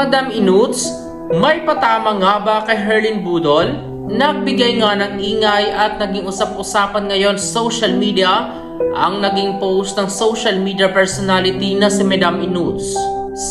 Madam Inuts, may patama nga ba kay Herlin Budol? Nagbigay nga ng ingay at naging usap-usapan ngayon social media ang naging post ng social media personality na si Madam Inuts.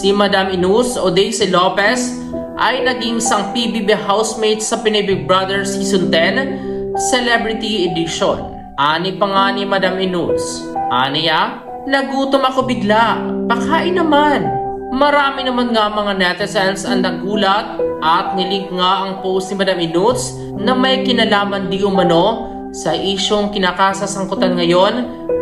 Si Madam Inus o Daisy Lopez ay naging sang PBB housemate sa Pinay Big Brother Season 10 Celebrity Edition. Ani pa nga ni Madam Inus. Aniya, nagutom ako bigla. Pakain naman. Marami naman nga mga netizens ang nagulat at nilink nga ang post ni Madam Inuts na may kinalaman di umano sa isyong kinakasasangkutan ngayon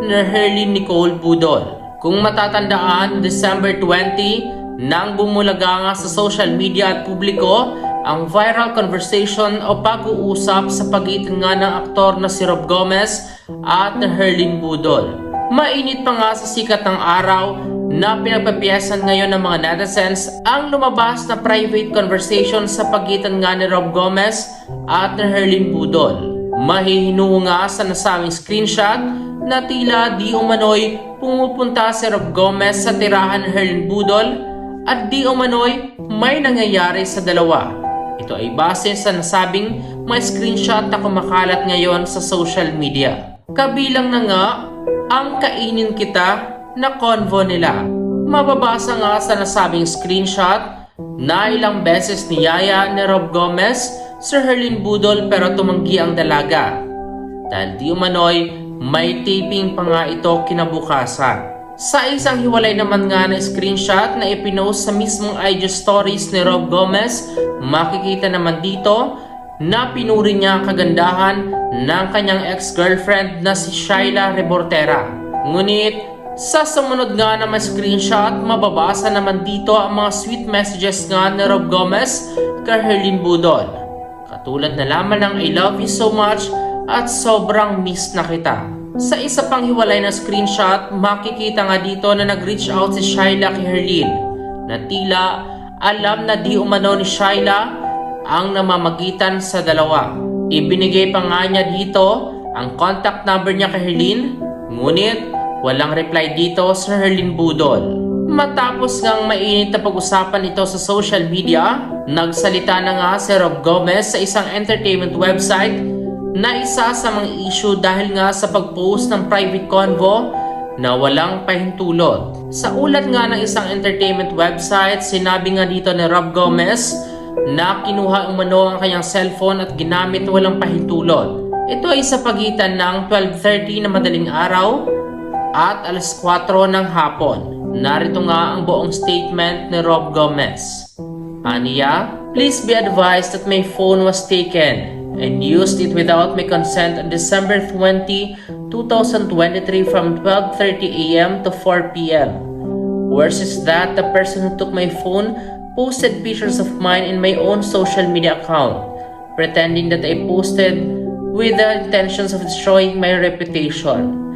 ni Herlin Nicole Budol. Kung matatandaan, December 20, nang bumulaga nga sa social media at publiko ang viral conversation o pag-uusap sa pagitan nga ng aktor na si Rob Gomez at ni Herlin Budol. Mainit pa nga sa sikat ng araw na pinagpapiyasan ngayon ng mga netizens ang lumabas na private conversation sa pagitan nga ni Rob Gomez at ni Herlin Budol. Mahihino nga sa nasabing screenshot na tila di umano'y pumupunta si Rob Gomez sa tirahan ni Herlin Budol at di umano'y may nangyayari sa dalawa. Ito ay base sa nasabing may screenshot na kumakalat ngayon sa social media. Kabilang na nga ang kainin kita na convo nila. Mababasa nga sa nasabing screenshot na ilang beses niyaya ni Rob Gomez Sir Herlin Budol pero tumanggi ang dalaga. Dahil di umano'y may taping pa nga ito kinabukasan. Sa isang hiwalay naman nga na screenshot na ipinost sa mismong IG stories ni Rob Gomez, makikita naman dito na pinuri niya ang kagandahan ng kanyang ex-girlfriend na si Shaila Rebortera. Ngunit sa sumunod nga na may screenshot, mababasa naman dito ang mga sweet messages nga ni Rob Gomez kay Herlin Budol. Katulad na lamang ng I love you so much at sobrang miss na kita. Sa isa pang hiwalay na screenshot, makikita nga dito na nag-reach out si Shyla kay Herlin na tila alam na di umano ni Shyla ang namamagitan sa dalawa. Ibinigay pa nga niya dito ang contact number niya kay Herlin, ngunit walang reply dito sa Herlin Budol. Matapos ngang mainit na pag-usapan ito sa social media, nagsalita na nga si Rob Gomez sa isang entertainment website na isa sa mga issue dahil nga sa pag-post ng private convo na walang pahintulot. Sa ulat nga ng isang entertainment website, sinabi nga dito ni Rob Gomez na kinuha umano ang kanyang cellphone at ginamit walang pahintulot. Ito ay sa pagitan ng 12.30 na madaling araw at alas 4 ng hapon. Narito nga ang buong statement ni Rob Gomez. Aniya, please be advised that my phone was taken and used it without my consent on December 20, 2023 from 12.30 a.m. to 4 p.m. Worse is that the person who took my phone posted pictures of mine in my own social media account, pretending that I posted with the intentions of destroying my reputation.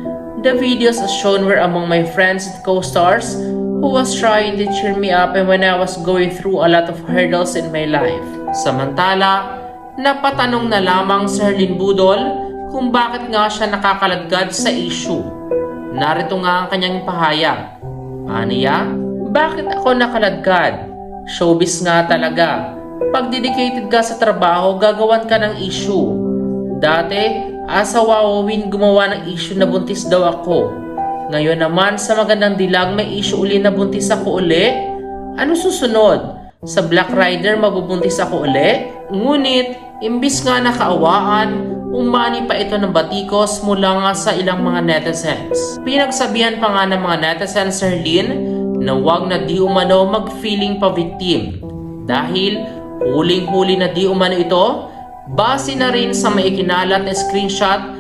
The videos as shown were among my friends and co-stars who was trying to cheer me up and when I was going through a lot of hurdles in my life. Samantala, napatanong na lamang si Herlin Budol kung bakit nga siya nakakaladkad sa issue. Narito nga ang kanyang pahayag. Aniya, bakit ako nakaladkad? Showbiz nga talaga. Pag dedicated ka sa trabaho, gagawan ka ng issue. Dati, asa wawawin gumawa ng issue na buntis daw ako. Ngayon naman, sa magandang dilag, may issue uli na buntis ako uli? Ano susunod? Sa Black Rider, mabubuntis ako uli? Ngunit, imbis nga nakaawaan, umani pa ito ng batikos mula nga sa ilang mga netizens. Pinagsabihan pa nga ng mga netizens Sir Lin na wag na di umano mag-feeling pa victim. Dahil huling-huli na di umano ito, base na rin sa may ikinalat na screenshot